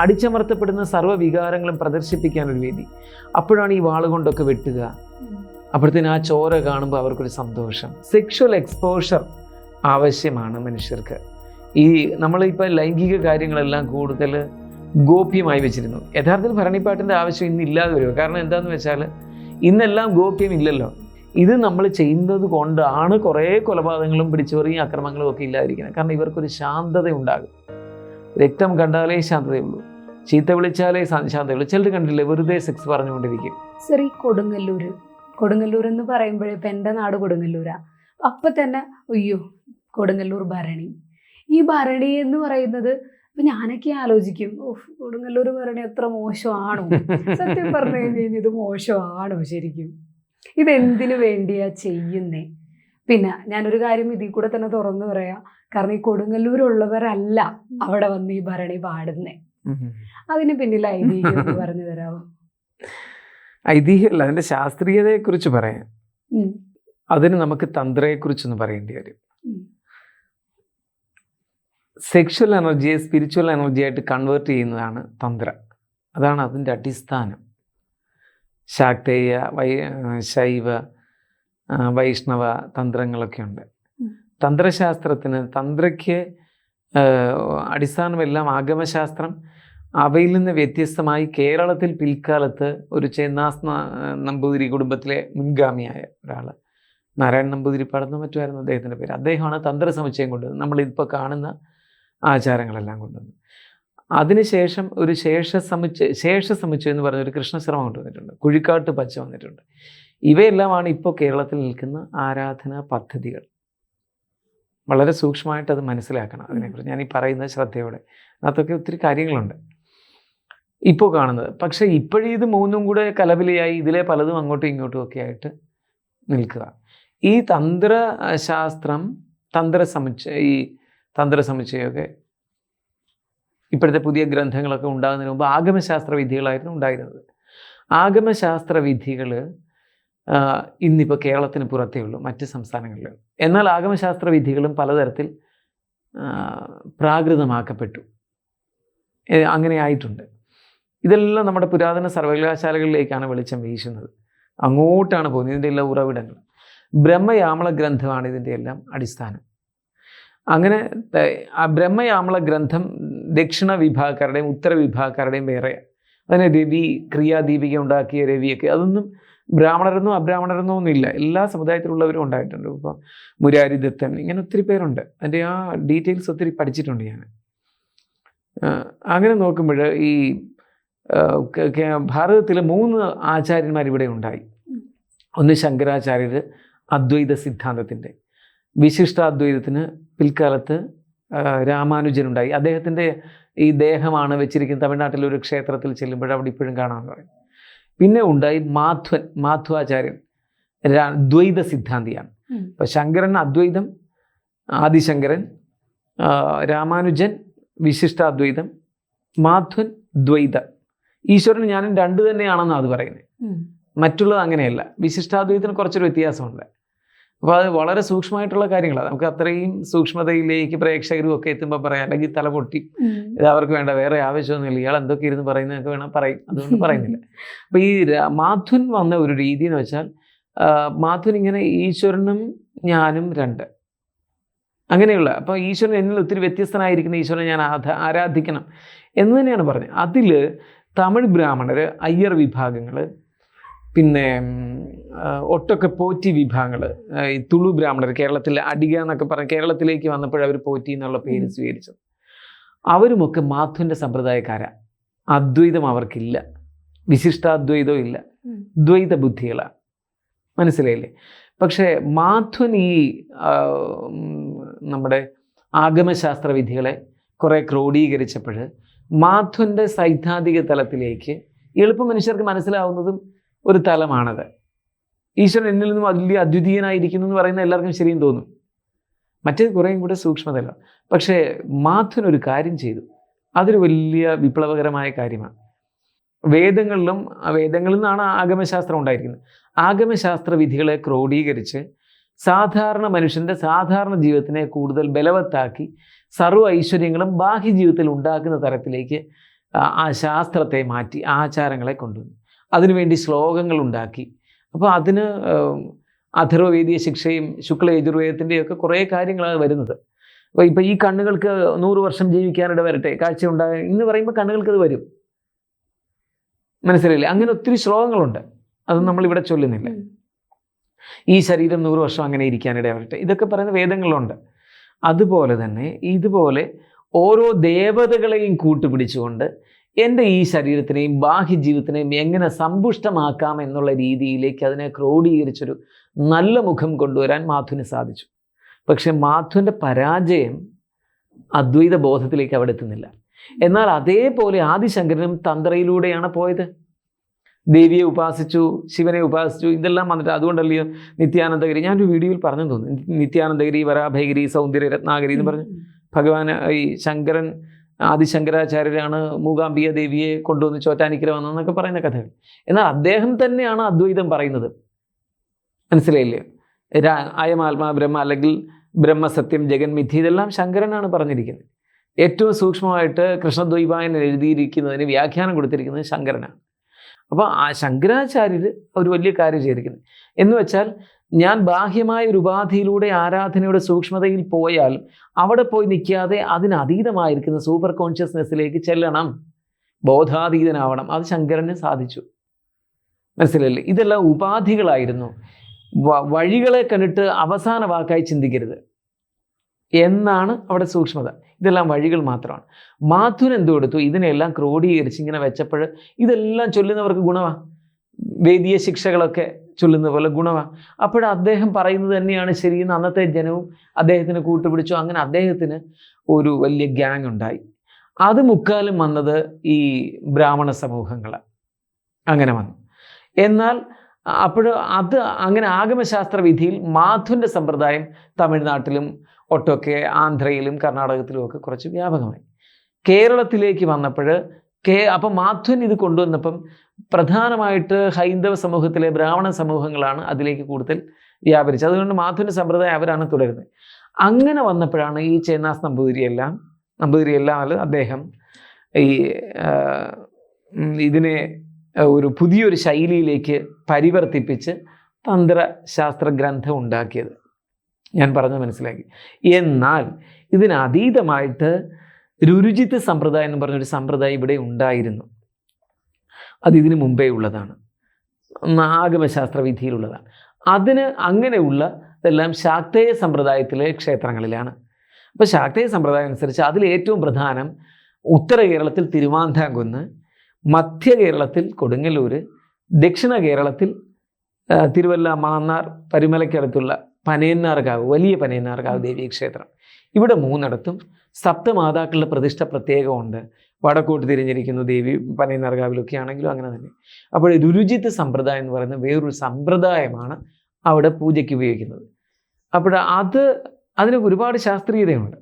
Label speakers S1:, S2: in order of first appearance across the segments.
S1: അടിച്ചമർത്തപ്പെടുന്ന സർവ വികാരങ്ങളും പ്രദർശിപ്പിക്കാൻ ഒരു വേദി അപ്പോഴാണ് ഈ വാളുകൊണ്ടൊക്കെ വെട്ടുക. അപ്പോഴത്തേന് ആ ചോര കാണുമ്പോൾ അവർക്കൊരു സന്തോഷം. സെക്ഷൽ എക്സ്പോഷർ ആവശ്യമാണ് മനുഷ്യർക്ക്. ഈ നമ്മളിപ്പോൾ ലൈംഗിക കാര്യങ്ങളെല്ലാം കൂടുതൽ ഗോപ്യമായി വെച്ചിരുന്നു. യഥാർത്ഥത്തിൽ ഭരണിപ്പാട്ടിന്റെ ആവശ്യം ഇന്ന് ഇല്ലാതെ വരും കാരണം എന്താണെന്ന് വെച്ചാൽ ഇന്നെല്ലാം ഗോപ്യം ഇല്ലല്ലോ. ഇത് നമ്മൾ ചെയ്യുന്നത് കൊണ്ടാണ് കുറേ കൊലപാതകങ്ങളും പിടിച്ചുപറിയും അക്രമങ്ങളും ഒക്കെ ഇല്ലാതിരിക്കുന്നത്. കാരണം ഇവർക്കൊരു ശാന്തത ഉണ്ടാകും രക്തം കണ്ടാലേ ശാന്തതയുള്ളൂ. ചീത്ത വിളിച്ചാലേ ശാന്തി ചിലർ കണ്ടില്ലേ വെറുതെ സെക്സ് പറഞ്ഞുകൊണ്ടിരിക്കും.
S2: സർ ഈ കൊടുങ്ങല്ലൂര് കൊടുങ്ങല്ലൂർ എന്ന് പറയുമ്പോഴേ ഇപ്പം എന്റെ നാട് കൊടുങ്ങല്ലൂരാ. അപ്പം തന്നെ അയ്യോ കൊടുങ്ങല്ലൂർ ഭരണി. ഈ ഭരണി എന്ന് പറയുന്നത് ഇപ്പം ഞാനൊക്കെ ആലോചിക്കും ഓഹ് കൊടുങ്ങല്ലൂർ ഭരണി എത്ര മോശമാണോ. സത്യം പറഞ്ഞു കഴിഞ്ഞാൽ ഇത് മോശമാണോ ശരിക്കും. ഇതെന്തിനു വേണ്ടിയാ ചെയ്യുന്നേ? പിന്നെ ഞാനൊരു കാര്യം ഇതിൽ കൂടെ തന്നെ തുറന്നു പറയാം. കാരണം ഈ കൊടുങ്ങല്ലൂരുള്ളവരല്ല അവിടെ വന്ന് ഈ ഭരണി പാടുന്നേ. അതിന് പിന്നിൽ ഐതിഹ്യം പറഞ്ഞു തരാമോ?
S1: ഐതിഹ്യമല്ല ശാസ്ത്രീയതയെ ശാസ്ത്രീയതയെക്കുറിച്ച് പറയാം.
S2: ഉം.
S1: അതിന് നമുക്ക് തന്ത്രയെക്കുറിച്ചൊന്ന് പറയേണ്ടി വരും. സെക്ഷൽ എനർജിയെ സ്പിരിച്വൽ എനർജി ആയിട്ട് കൺവേർട്ട് ചെയ്യുന്നതാണ് തന്ത്ര. അതാണ് അതിന്റെ അടിസ്ഥാനം. ശാക്തേയ വൈ ശൈവ വൈഷ്ണവ തന്ത്രങ്ങളൊക്കെ ഉണ്ട്. തന്ത്രശാസ്ത്രത്തിന് തന്ത്രയ്ക്ക് അടിസ്ഥാനമെല്ലാം ആഗമശാസ്ത്രം. അവയിൽ നിന്ന് വ്യത്യസ്തമായി കേരളത്തിൽ പിൽക്കാലത്ത് ഒരു ചെന്നാസ് നമ്പൂതിരി കുടുംബത്തിലെ മുൻഗാമിയായ ഒരാൾ നാരായണ നമ്പൂതിരി പടന്നു മറ്റുമായിരുന്നു അദ്ദേഹത്തിന്റെ പേര്. അദ്ദേഹമാണ് തന്ത്ര സമുച്ചയം കൊണ്ടുവന്നത്. നമ്മളിപ്പോൾ കാണുന്ന ആചാരങ്ങളെല്ലാം കൊണ്ടുവന്നത്. അതിനുശേഷം ഒരു ശേഷ സമുച്ചയ ശേഷ സമുച്ചയം എന്ന് പറഞ്ഞ ഒരു കൃഷ്ണശ്രമം കൊണ്ടുവന്നിട്ടുണ്ട്. കുഴിക്കാട്ട് പച്ച വന്നിട്ടുണ്ട്. ഇവയെല്ലാമാണ് ഇപ്പോൾ കേരളത്തിൽ നിൽക്കുന്ന ആരാധനാ പദ്ധതികൾ. വളരെ സൂക്ഷ്മമായിട്ട് അത് മനസ്സിലാക്കണം അതിനെക്കുറിച്ച്. ഞാൻ ഈ പറയുന്നത് ശ്രദ്ധയോടെ. അതിനകത്തൊക്കെ ഒത്തിരി കാര്യങ്ങളുണ്ട്. ഇപ്പോൾ കാണുന്നത്. പക്ഷേ ഇപ്പോഴും ഇത് മൂന്നും കൂടെ കലബിലയായി ഇതിലെ പലതും അങ്ങോട്ടും ഇങ്ങോട്ടും ഒക്കെ ആയിട്ട് നിൽക്കുക. ഈ തന്ത്രശാസ്ത്രം തന്ത്ര സമുച്ചയ ഈ തന്ത്ര സമുച്ചയമൊക്കെ ഇപ്പോഴത്തെ പുതിയ ഗ്രന്ഥങ്ങളൊക്കെ ഉണ്ടാകുന്നതിന് മുമ്പ് ആഗമശാസ്ത്ര വിധികളായിരുന്നു ഉണ്ടായിരുന്നത്. ആഗമശാസ്ത്ര വിധികൾ ഇന്നിപ്പോൾ കേരളത്തിന് പുറത്തേ ഉള്ളൂ മറ്റ് സംസ്ഥാനങ്ങളിൽ എന്നാൽ ആഗമശാസ്ത്ര വിധികളും പലതരത്തിൽ പ്രാകൃതമാക്കപ്പെട്ടു. അങ്ങനെ ആയിട്ടുണ്ട്. ഇതെല്ലാം നമ്മുടെ പുരാതന സർവകലാശാലകളിലേക്കാണ് വെളിച്ചം വീശുന്നത്. അങ്ങോട്ടാണ് പോകുന്നത്. ഇതിന്റെ എല്ലാം ഉറവിടങ്ങൾ. ബ്രഹ്മയാമള ഗ്രന്ഥമാണ് ഇതിന്റെ എല്ലാം അടിസ്ഥാനം. അങ്ങനെ ആ ബ്രഹ്മയാമള ഗ്രന്ഥം ദക്ഷിണ വിഭാഗക്കാരുടെയും ഉത്തര വിഭാഗക്കാരുടെയും വേറെ അതിന് രവി ക്രിയാദീപിക ഉണ്ടാക്കിയ രവിയൊക്കെ. അതൊന്നും ബ്രാഹ്മണരെന്നോ അബ്രാഹ്മണരെന്നോ ഒന്നുമില്ല. എല്ലാ സമുദായത്തിലുള്ളവരും ഉണ്ടായിട്ടുണ്ട്. ഇപ്പോൾ മുരാരി ദത്തൻ ഇങ്ങനെ ഒത്തിരി പേരുണ്ട്. അതിന്റെ ആ ഡീറ്റെയിൽസ് ഒത്തിരി പഠിച്ചിട്ടുണ്ട് ഞാൻ. അങ്ങനെ നോക്കുമ്പോൾ ഈ ഭാരതത്തിൽ മൂന്ന് ആചാര്യന്മാർ ഇവിടെ ഉണ്ടായി. ഒന്ന് ശങ്കരാചാര്യർ അദ്വൈത സിദ്ധാന്തത്തിന്റെ. വിശിഷ്ടാദ്വൈതത്തിന് പിൽക്കാലത്ത് രാമാനുജനുണ്ടായി അദ്ദേഹത്തിന്റെ ഈ ദേഹമാണ് വെച്ചിരിക്കുന്നത്. തമിഴ്നാട്ടിലെ ഒരു ക്ഷേത്രത്തിൽ ചെല്ലുമ്പോൾ അവിടെ ഇപ്പോഴും കാണാമെന്ന് പറയും. പിന്നെ ഉണ്ടായി മാധ്വൻ മാധ്വാചാര്യൻ. ദ്വൈത സിദ്ധാന്തിയാണ്.
S2: ഉം.
S1: ശങ്കരൻ അദ്വൈതം ആദിശങ്കരൻ രാമാനുജൻ വിശിഷ്ടാദ്വൈതം മാധ്വൻ ദ്വൈത. ഈശ്വരൻ ഞാനും രണ്ട് തന്നെയാണെന്നാണ് അത് പറയുന്നത് മറ്റുള്ളത് അങ്ങനെയല്ല. വിശിഷ്ടാദ്വൈതത്തിന് കുറച്ചൊരു വ്യത്യാസമുണ്ട്. അപ്പോൾ അത് വളരെ സൂക്ഷ്മമായിട്ടുള്ള കാര്യങ്ങളാണ് നമുക്ക് അത്രയും സൂക്ഷ്മതയിലേക്ക് പ്രേക്ഷകരും ഒക്കെ എത്തുമ്പോൾ പറയാം. അല്ലെങ്കിൽ തല പൊട്ടി. ഇത് അവർക്ക് വേണ്ട. വേറെ ആവശ്യമൊന്നുമില്ല. ഇയാൾ എന്തൊക്കെ ഇരുന്ന് പറയുന്നതൊക്കെ വേണം പറയും. അതുകൊണ്ട് പറയുന്നില്ല. അപ്പോൾ ഈ മാധുൻ വന്ന ഒരു രീതി എന്ന് വെച്ചാൽ മാധുൻ ഇങ്ങനെ ഈശ്വരനും ഞാനും രണ്ട്. അങ്ങനെയുള്ള അപ്പോൾ ഈശ്വരൻ എന്നിൽ ഒത്തിരി വ്യത്യസ്തനായിരിക്കുന്ന ഈശ്വരനെ ഞാൻ ആരാധിക്കണം എന്ന് തന്നെയാണ് പറഞ്ഞത്. അതിൽ തമിഴ് ബ്രാഹ്മണർ അയ്യർ വിഭാഗങ്ങൾ പിന്നെ ഒട്ടൊക്കെ പോറ്റി വിഭാഗങ്ങൾ ഈ തുളു ബ്രാഹ്മണർ കേരളത്തിൽ അടിക എന്നൊക്കെ പറഞ്ഞ് കേരളത്തിലേക്ക് വന്നപ്പോൾ അവർ പോറ്റി എന്നുള്ള പേര്. സ്വീകരിച്ചത്. അവരുമൊക്കെ മാധുവിന്റെ സമ്പ്രദായക്കാരാണ് അദ്വൈതം അവർക്കില്ല. വിശിഷ്ടാദ്വൈതവും ഇല്ല. ദ്വൈത ബുദ്ധികളാണ് മനസ്സിലായില്ലേ? പക്ഷേ മാധുവൻ ഈ നമ്മുടെ ആഗമശാസ്ത്ര വിധികളെ കുറേ ക്രോഡീകരിച്ചപ്പോൾ മാധുവിന്റെ സൈദ്ധാന്തിക തലത്തിലേക്ക് എളുപ്പം മനുഷ്യർക്ക് മനസ്സിലാവുന്നതും ഒരു തലമാണത്. ഈശ്വരൻ എന്നിൽ നിന്നും വലിയ അദ്വിതീയനായിരിക്കുന്നു എന്ന് പറയുന്ന എല്ലാവർക്കും ശരിയും തോന്നും. മറ്റേത് കുറേയും കൂടെ സൂക്ഷ്മതല്ല പക്ഷേ മാധവൻ ഒരു കാര്യം ചെയ്തു. അതൊരു വലിയ വിപ്ലവകരമായ കാര്യമാണ്. വേദങ്ങളിലും വേദങ്ങളിൽ നിന്നാണ് ആഗമശാസ്ത്രം ഉണ്ടായിരിക്കുന്നത്. ആഗമശാസ്ത്ര വിധികളെ ക്രോഡീകരിച്ച് സാധാരണ മനുഷ്യന്റെ സാധാരണ ജീവിതത്തിനെ കൂടുതൽ ബലവത്താക്കി സർവ ഐശ്വര്യങ്ങളും ബാഹ്യ ജീവിതത്തിൽ ഉണ്ടാക്കുന്ന തരത്തിലേക്ക് ആ ശാസ്ത്രത്തെ മാറ്റി ആചാരങ്ങളെ കൊണ്ടുവന്നു. അതിനുവേണ്ടി ശ്ലോകങ്ങൾ ഉണ്ടാക്കി അപ്പോൾ അതിന് അധർവവേദിയ അഥർവവേദീയ ശിക്ഷയും ശുക്ല യജുർവേദത്തിന്റെയൊക്കെ കുറേ കാര്യങ്ങളാണ് വരുന്നത്. അപ്പോൾ ഇപ്പോൾ ഈ കണ്ണുകൾക്ക് നൂറ് വർഷം ജീവിക്കാനിട വരട്ടെ കാഴ്ച ഉണ്ടായ എന്ന് പറയുമ്പോൾ കണ്ണുകൾക്ക് അത് വരും. മനസ്സിലായില്ലേ? അങ്ങനെ ഒത്തിരി ശ്ലോകങ്ങളുണ്ട്. അത് നമ്മളിവിടെ ചൊല്ലുന്നില്ല. ഈ ശരീരം നൂറ് വർഷം അങ്ങനെ ഇരിക്കാനിട വരട്ടെ. ഇതൊക്കെ പറയുന്ന വേദങ്ങളുണ്ട്. അതുപോലെ തന്നെ ഇതുപോലെ ഓരോ ദേവതകളെയും കൂട്ടുപിടിച്ചുകൊണ്ട് എന്റെ ഈ ശരീരത്തിനെയും ബാഹ്യ ജീവിതത്തിനെയും എങ്ങനെ സമ്പുഷ്ടമാക്കാം എന്നുള്ള രീതിയിലേക്ക് അതിനെ ക്രോഡീകരിച്ചൊരു നല്ല മുഖം കൊണ്ടുവരാൻ മാധുവിന് സാധിച്ചു. പക്ഷെ മാധുവിന്റെ പരാജയം അദ്വൈത ബോധത്തിലേക്ക് അവിടെ എത്തുന്നില്ല. എന്നാൽ അതേപോലെ ആദിശങ്കരനും തന്ത്രയിലൂടെയാണ് പോയത്. ദേവിയെ ഉപാസിച്ചു ശിവനെ ഉപാസിച്ചു ഇതെല്ലാം വന്നിട്ട് അതുകൊണ്ടല്ലയോ നിത്യാനന്ദഗിരി. ഞാനൊരു വീഡിയോയിൽ പറഞ്ഞു തോന്നുന്നു. നിത്യാനന്ദഗിരി വരാഭഗിരി സൗന്ദര്യ രത്നാഗിരി എന്ന് പറഞ്ഞു ഭഗവാൻ ഈ ശങ്കരൻ ആദിശങ്കരാചാര്യരാണ് മൂകാംബിക ദേവിയെ കൊണ്ടുവന്ന് ചോറ്റാനിക്കര വന്നതെന്നൊക്കെ പറയുന്ന കഥകൾ. എന്നാൽ അദ്ദേഹം തന്നെയാണ് അദ്വൈതം പറയുന്നത്. മനസ്സിലായില്ലേ? അയമാത്മാ ബ്രഹ്മ അല്ലെങ്കിൽ ബ്രഹ്മസത്യം ജഗന്മിഥ്യ ഇതെല്ലാം ശങ്കരനാണ് പറഞ്ഞിരിക്കുന്നത്. ഏറ്റവും സൂക്ഷ്മമായിട്ട് കൃഷ്ണദ്വൈപായൻ എഴുതിയിരിക്കുന്നതിന് വ്യാഖ്യാനം കൊടുത്തിരിക്കുന്നത് ശങ്കരനാണ്. അപ്പോൾ ആ ശങ്കരാചാര്യർ ഒരു വലിയ കാര്യം ചെയ്തിരിക്കുന്നത് എന്ന് വെച്ചാൽ ഞാൻ ബാഹ്യമായ ഒരു ഉപാധിയിലൂടെ ആരാധനയുടെ സൂക്ഷ്മതയിൽ പോയാൽ അവിടെ പോയി നിൽക്കാതെ അതിനതീതമായിരിക്കുന്ന സൂപ്പർ കോൺഷ്യസ്നെസ്സിലേക്ക് ചെല്ലണം. ബോധാതീതനാവണം. അത് ശങ്കരന് സാധിച്ചു. മനസ്സിലല്ലേ ഇതെല്ലാം ഉപാധികളായിരുന്നു. വഴികളെ കണ്ടിട്ട് അവസാന വാക്കായി ചിന്തിക്കരുത്. എന്നാണ് അവിടെ സൂക്ഷ്മത. ഇതെല്ലാം വഴികൾ മാത്രമാണ്. മാധുൻ എന്തു കൊടുത്തു? ഇതിനെല്ലാം ക്രോഡീകരിച്ച് ഇങ്ങനെ വെച്ചപ്പോൾ ഇതെല്ലാം ചൊല്ലുന്നവർക്ക് ഗുണമാ. വേദീയ ശിക്ഷകളൊക്കെ ചൊല്ലുന്ന പോലെ ഗുണമാ. അപ്പോൾ അദ്ദേഹം പറയുന്നത് തന്നെയാണ് ശരിയെന്ന് അന്നത്തെ ജനവും അദ്ദേഹത്തിന് കൂട്ടുപിടിച്ചു. അങ്ങനെ അദ്ദേഹത്തിന് ഒരു വലിയ ഗ്യാങ് ഉണ്ടായി. അത് മുക്കാലും വന്നത് ഈ ബ്രാഹ്മണ സമൂഹങ്ങൾ അങ്ങനെ വന്നു. എന്നാൽ അപ്പോൾ അത് അങ്ങനെ ആഗമശാസ്ത്ര വിധിയിൽ മാധുവിന്റെ സമ്പ്രദായം തമിഴ്നാട്ടിലും ഒട്ടൊക്കെ ആന്ധ്രയിലും കർണാടകത്തിലും ഒക്കെ കുറച്ച് വ്യാപകമായി. കേരളത്തിലേക്ക് വന്നപ്പോൾ കേ അപ്പം മാധുൻ ഇത് കൊണ്ടുവന്നപ്പം പ്രധാനമായിട്ട് ഹൈന്ദവ സമൂഹത്തിലെ ബ്രാഹ്മണ സമൂഹങ്ങളാണ് അതിലേക്ക് കൂടുതൽ വ്യാപരിച്ചത്. അതുകൊണ്ട് മാധുവിന്റെ സമ്പ്രദായം അവരാണ് തുടരുന്നത്. അങ്ങനെ വന്നപ്പോഴാണ് ഈ ചേന്നാസ് നമ്പൂതിരിയെല്ലാം നമ്പൂതിരിയെല്ലാം അല്ല അദ്ദേഹം ഈ ഇതിനെ ഒരു പുതിയൊരു ശൈലിയിലേക്ക് പരിവർത്തിപ്പിച്ച് തന്ത്രശാസ്ത്ര ഗ്രന്ഥം ഉണ്ടാക്കിയത്. ഞാൻ പറഞ്ഞ മനസ്സിലാക്കി. എന്നാൽ ഇതിനതീതമായിട്ട് രുരുചിത്ത് സമ്പ്രദായം എന്ന് പറഞ്ഞൊരു സമ്പ്രദായം ഇവിടെ ഉണ്ടായിരുന്നു. അത് ഇതിനു മുമ്പേ ഉള്ളതാണ്. നാഗമശാസ്ത്ര വിധിയിലുള്ളതാണ് അതിന് അങ്ങനെയുള്ള ഇതെല്ലാം ശാക്തേയ സമ്പ്രദായത്തിലെ ക്ഷേത്രങ്ങളിലാണ്. അപ്പോൾ ശാക്തേയ സമ്പ്രദായം അനുസരിച്ച് അതിൽ ഏറ്റവും പ്രധാനം ഉത്തര കേരളത്തിൽ തിരുവാന്താംകുന്ന് മധ്യ കേരളത്തിൽ കൊടുങ്ങല്ലൂർ ദക്ഷിണ കേരളത്തിൽ തിരുവല്ല മാന്നാർ പരുമലയ്ക്കടുത്തുള്ള പനയന്നാർകാവ് വലിയ പനയന്നാർകാവ് ദേവീ ക്ഷേത്രം. ഇവിടെ മൂന്നിടത്തും സപ്തമാതാക്കളുടെ പ്രതിഷ്ഠ പ്രത്യേകമുണ്ട്. വടക്കോട്ട് തിരിഞ്ഞിരിക്കുന്നു ദേവി പനയന്നാർകാവിലൊക്കെ ആണെങ്കിലും അങ്ങനെ തന്നെ. അപ്പോൾ രുരുചിത്ത് സമ്പ്രദായം എന്ന് പറയുന്ന വേറൊരു സമ്പ്രദായമാണ് അവിടെ പൂജയ്ക്ക് ഉപയോഗിക്കുന്നത്. അപ്പോൾ അത് അതിന് ഒരുപാട് ശാസ്ത്രീയതയുണ്ട്.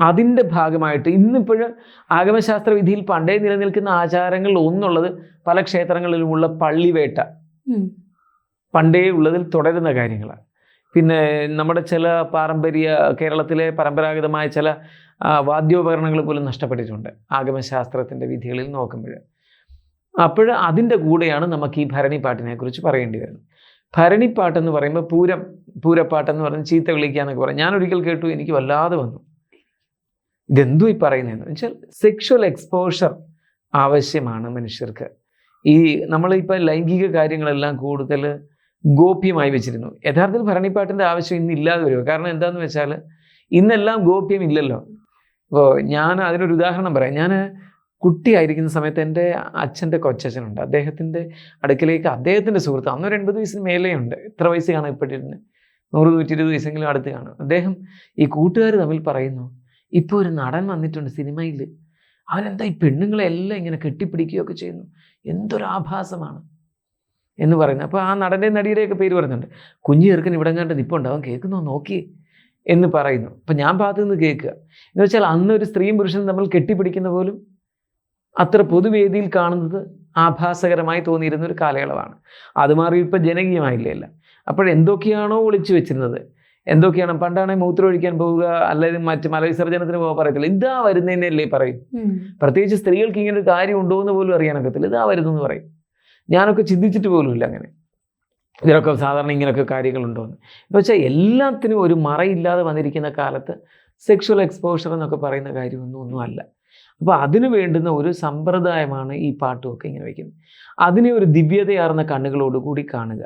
S1: അതിന്റെ ഭാഗമായിട്ട് ഇന്നിപ്പോൾ ആഗമശാസ്ത്ര വിധിയിൽ പണ്ടേ നിലനിൽക്കുന്ന ആചാരങ്ങളിൽ ഒന്നുള്ളത് പല ക്ഷേത്രങ്ങളിലുമുള്ള പള്ളിവേട്ട. പണ്ടേ ഉള്ളതിൽ തുടരുന്ന കാര്യങ്ങളാണ്. പിന്നെ നമ്മുടെ ചില പാരമ്പര്യ കേരളത്തിലെ പരമ്പരാഗതമായ ചില വാദ്യോപകരണങ്ങൾ പോലും നഷ്ടപ്പെട്ടിട്ടുണ്ട്. ആഗമശാസ്ത്രത്തിന്റെ വിധികളിൽ നോക്കുമ്പോൾ. അപ്പോൾ അതിന്റെ കൂടെയാണ് നമുക്ക് ഈ ഭരണിപ്പാട്ടിനെ കുറിച്ച് പറയേണ്ടി വരുന്നത്. ഭരണിപ്പാട്ടെന്ന് പറയുമ്പോൾ പൂരം പൂരപ്പാട്ടെന്ന് പറഞ്ഞ് ചീത്ത വിളിക്കുക എന്നൊക്കെ പറയും. ഞാൻ ഒരിക്കൽ കേട്ടു എനിക്ക് വല്ലാതെ വന്നു. ഇതെന്തു ഈ പറയുന്നതെന്ന് വെച്ചാൽ സെക്ഷൽ എക്സ്പോഷർ ആവശ്യമാണ് മനുഷ്യർക്ക്. ഈ നമ്മളിപ്പോൾ ലൈംഗിക കാര്യങ്ങളെല്ലാം കൂടുതൽ ഗോപ്യമായി വെച്ചിരുന്നു. യഥാർത്ഥത്തിൽ ഭരണിപ്പാട്ടിന്റെ ആവശ്യം ഇന്ന് ഇല്ലാതെ വരുമോ കാരണം എന്താണെന്ന് വെച്ചാൽ ഇന്നെല്ലാം ഗോപ്യം ഇല്ലല്ലോ. ഇപ്പോൾ ഞാൻ അതിനൊരു ഉദാഹരണം പറയാം. ഞാൻ കുട്ടിയായിരിക്കുന്ന സമയത്ത് എന്റെ അച്ഛന്റെ കൊച്ചച്ഛനുണ്ട്. അദ്ദേഹത്തിന്റെ അടുക്കിലേക്ക് അദ്ദേഹത്തിന്റെ സുഹൃത്ത് അന്നൊരു എൺപത് വയസ്സിന് മേലെയുണ്ട്. എത്ര വയസ്സ് കാണാം ഇപ്പോഴിരുന്ന് നൂറ് നൂറ്റി ഇരുപത് വയസ്സെങ്കിലും അടുത്ത് കാണും. അദ്ദേഹം ഈ കൂട്ടുകാർ തമ്മിൽ പറയുന്നു ഇപ്പോൾ ഒരു നടൻ വന്നിട്ടുണ്ട് സിനിമയിൽ അവനെന്താ ഈ പെണ്ണുങ്ങളെല്ലാം ഇങ്ങനെ കെട്ടിപ്പിടിക്കുകയൊക്കെ ചെയ്യുന്നു? എന്തൊരു ആഭാസമാണ് എന്ന് പറയുന്നത്. അപ്പോൾ ആ നടന്റെ നടിയുടെയൊക്കെ പേര് പറയുന്നുണ്ട്. കുഞ്ഞു ചെറുക്കൻ ഇവിടെ കണ്ട് നിപ്പുണ്ട് അവൻ കേൾക്കുന്നോ? നോക്കി. എന്ന് പറയുന്നു. അപ്പം ഞാൻ ഭാഗത്തു നിന്ന് കേൾക്കുക. എന്ന് വെച്ചാൽ അന്ന് ഒരു സ്ത്രീയും പുരുഷനും തമ്മിൽ കെട്ടിപ്പിടിക്കുന്ന പോലും അത്ര പൊതുവേദിയിൽ കാണുന്നത് ആഭാസകരമായി തോന്നിയിരുന്ന ഒരു കാലയളവാണ്. അത് മാറി ഇപ്പം ജനകീയമായില്ലേ അല്ല. അപ്പോൾ എന്തൊക്കെയാണോ ഒളിച്ചു വെച്ചിരുന്നത്. എന്തൊക്കെയാണ്? പണ്ടാണെങ്കിൽ മൂത്രമൊഴിക്കാൻ പോവുക അല്ലെങ്കിൽ മറ്റ് മലവിസർജനത്തിന് പോകാൻ പറയത്തില്ല. ഇതാ വരുന്നതിനല്ലേ പറയും. പ്രത്യേകിച്ച് സ്ത്രീകൾക്ക് ഇങ്ങനെ ഒരു കാര്യം ഉണ്ടോ എന്ന് പോലും അറിയാനൊക്കത്തില്ല. ഇതാ വരുന്നു എന്ന് പറയും. ഞാനൊക്കെ ചിന്തിച്ചിട്ട് പോലും ഇല്ല അങ്ങനെ. ഇതിനൊക്കെ സാധാരണ ഇങ്ങനെയൊക്കെ കാര്യങ്ങളുണ്ടോ എന്ന്. പക്ഷേ എല്ലാത്തിനും ഒരു മറയില്ലാതെ വന്നിരിക്കുന്ന കാലത്ത് സെക്ഷൽ എക്സ്പോഷർ എന്നൊക്കെ പറയുന്ന കാര്യമൊന്നും ഒന്നുമല്ല അപ്പോൾ അതിന് വേണ്ടുന്ന ഒരു സമ്പ്രദായമാണ് ഈ പാട്ടുമൊക്കെ ഇങ്ങനെ വയ്ക്കുന്നത് അതിനെ ഒരു ദിവ്യതയാർന്ന കണ്ണുകളോടുകൂടി കാണുക.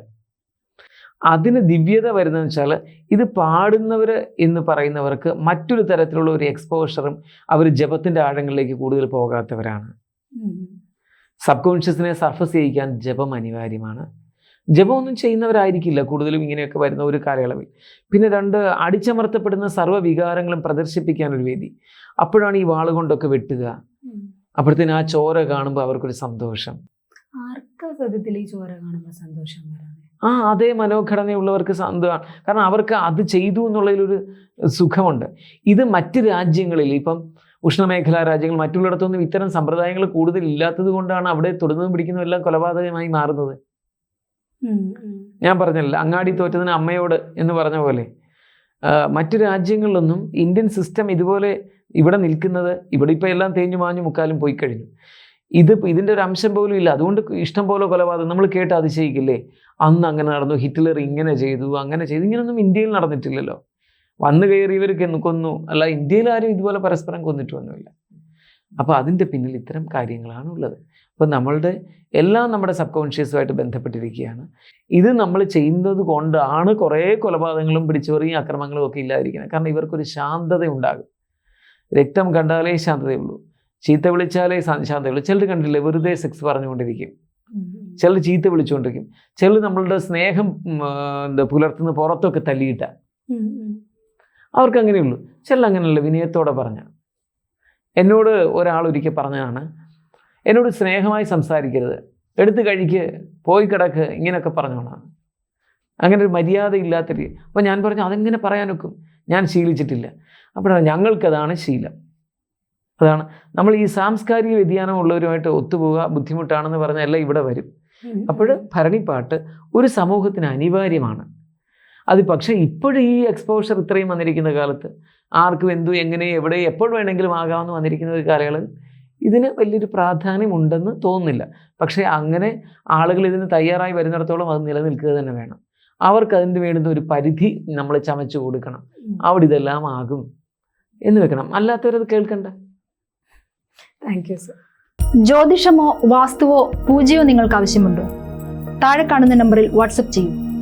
S1: അതിന് ദിവ്യത വരുന്നതെന്ന് വെച്ചാൽ ഇത് പാടുന്നവർ എന്ന് പറയുന്നവർക്ക് മറ്റൊരു തരത്തിലുള്ള ഒരു എക്സ്പോഷറും അവർ ജപത്തിന്റെ ആഴങ്ങളിലേക്ക് കൂടുതൽ പോകാത്തവരാണ്. സബ് കോൺഷ്യസിനെ സർഫസ് ചെയ്യിക്കാൻ ജപം അനിവാര്യമാണ്. ജപമൊന്നും ചെയ്യുന്നവരായിരിക്കില്ല കൂടുതലും ഇങ്ങനെയൊക്കെ വരുന്ന ഒരു കാലയളവിൽ. പിന്നെ രണ്ട് അടിച്ചമർത്തപ്പെടുന്ന സർവ വികാരങ്ങളും പ്രദർശിപ്പിക്കാൻ ഒരു വേദി. അപ്പോഴാണ് ഈ വാൾ കൊണ്ടൊക്കെ
S2: വെട്ടുക.
S1: അപ്പോഴത്തേന് ആ ചോര കാണുമ്പോൾ അവർക്കൊരു സന്തോഷം.
S2: ആർക്കാ ഈ ചോര കാണുമ്പോൾ സന്തോഷം
S1: ആ അതേ മനോഘടനയുള്ളവർക്ക് സന്തോഷമാണ് കാരണം അവർക്ക് അത് ചെയ്തു എന്നുള്ളതിലൊരു സുഖമുണ്ട്. ഇത് മറ്റ് രാജ്യങ്ങളിൽ ഇപ്പം ഉഷ്ണമേഖലാ രാജ്യങ്ങൾ മറ്റുള്ളിടത്തൊന്നും ഇത്തരം സമ്പ്രദായങ്ങൾ കൂടുതൽ ഇല്ലാത്തത് കൊണ്ടാണ് അവിടെ തൊടുന്നതും പിടിക്കുന്നതും എല്ലാം കൊലപാതകമായി മാറുന്നത്. ഞാൻ പറഞ്ഞല്ലോ അങ്ങാടി തോറ്റതിന് അമ്മയോട് എന്ന് പറഞ്ഞ പോലെ മറ്റു രാജ്യങ്ങളിലൊന്നും ഇന്ത്യൻ സിസ്റ്റം ഇതുപോലെ ഇവിടെ നിൽക്കുന്നത് ഇവിടെ ഇപ്പോൾ എല്ലാം തേഞ്ഞു മാഞ്ഞു മുക്കാലും പോയി കഴിഞ്ഞു. ഇത് ഇതിന്റെ ഒരു അംശം പോലും ഇല്ല. അതുകൊണ്ട് ഇഷ്ടം പോലെ കൊലപാതകം നമ്മൾ കേട്ട് അതിശയിക്കില്ലേ? അന്ന് അങ്ങനെ നടന്നു ഹിറ്റ്ലർ ഇങ്ങനെ ചെയ്തു അങ്ങനെ ചെയ്തു ഇങ്ങനെയൊന്നും ഇന്ത്യയിൽ നടന്നിട്ടില്ലല്ലോ. വന്നു കയറി ഇവർ കൊന്നു അല്ല ഇന്ത്യയിൽ ആരും ഇതുപോലെ പരസ്പരം കൊന്നിട്ട് കൊന്നിട്ടൊന്നുമില്ല. അപ്പോൾ അതിന്റെ പിന്നിൽ ഇത്തരം കാര്യങ്ങളാണ് ഉള്ളത്. അപ്പോൾ നമ്മളുടെ എല്ലാം നമ്മുടെ സബ് കോൺഷ്യസുമായിട്ട് ബന്ധപ്പെട്ടിരിക്കുകയാണ്. ഇത് നമ്മൾ ചെയ്യുന്നത് കൊണ്ടാണ് കുറേ കൊലപാതകങ്ങളും പിടിച്ചുപറിയും അക്രമങ്ങളും ഒക്കെ ഇല്ലാതിരിക്കുന്നത്. കാരണം ഇവർക്കൊരു ശാന്തത ഉണ്ടാകും. രക്തം കണ്ടാലേ ശാന്തതയുള്ളൂ. ചീത്ത വിളിച്ചാലേ ശാന്തതയുള്ളൂ. ചിലർ കണ്ടില്ലേ വെറുതെ സെക്സ് പറഞ്ഞുകൊണ്ടിരിക്കും. ചിലർ ചീത്ത വിളിച്ചുകൊണ്ടിരിക്കും. ചിലർ നമ്മളുടെ സ്നേഹം എന്താ പുലർത്തുന്ന പുറത്തൊക്കെ തല്ലിയിട്ട. അവർക്ക് അങ്ങനെയുള്ളൂ ചില അങ്ങനെയല്ല വിനയത്തോടെ പറഞ്ഞ. എന്നോട് ഒരാൾ ഒരിക്കൽ പറഞ്ഞതാണ് എന്നോട് സ്നേഹമായി സംസാരിക്കരുത്. എടുത്ത് കഴിക്ക് പോയി കിടക്ക് ഇങ്ങനെയൊക്കെ പറഞ്ഞോളാം. അങ്ങനെ ഒരു മര്യാദ ഇല്ലാത്ത രീതി അപ്പോൾ ഞാൻ പറഞ്ഞു അതെങ്ങനെ പറയാനൊക്കും ഞാൻ ശീലിച്ചിട്ടില്ല. അപ്പോഴാണ് ഞങ്ങൾക്കതാണ് ശീലം. അതാണ്. നമ്മൾ ഈ സാംസ്കാരിക വ്യതിയാനം ഉള്ളവരുമായിട്ട് ഒത്തുപോവുക ബുദ്ധിമുട്ടാണെന്ന് പറഞ്ഞാൽ ഇവിടെ വരും. അപ്പോൾ ഭരണിപ്പാട്ട് ഒരു സമൂഹത്തിന് അനിവാര്യമാണ്. അത് പക്ഷേ ഇപ്പോഴും ഈ എക്സ്പോഷർ ഇത്രയും വന്നിരിക്കുന്ന കാലത്ത് ആർക്കും എന്തു എങ്ങനെ എവിടെ എപ്പോൾ വേണമെങ്കിലും ആകാമെന്ന് വന്നിരിക്കുന്ന ഒരു കാലയളവിൽ ഇതിന് വലിയൊരു പ്രാധാന്യം ഉണ്ടെന്ന് തോന്നുന്നില്ല. പക്ഷേ അങ്ങനെ ആളുകൾ ഇതിന് തയ്യാറായി വരുന്നിടത്തോളം അത് നിലനിൽക്കുക തന്നെ വേണം. അവർക്ക് അതിന് വേണ്ടുന്ന ഒരു പരിധി നമ്മൾ ചമച്ചു കൊടുക്കണം. അവിടെ ഇതെല്ലാം ആകും എന്ന് വെക്കണം. അല്ലാത്തവരത് കേൾക്കണ്ട.
S2: താങ്ക് യു സർ
S3: ജ്യോതിഷമോ വാസ്തുവോ പൂജയോ നിങ്ങൾക്ക് ആവശ്യമുണ്ടോ? താഴെ കാണുന്ന നമ്പറിൽ വാട്സപ്പ് ചെയ്യൂ.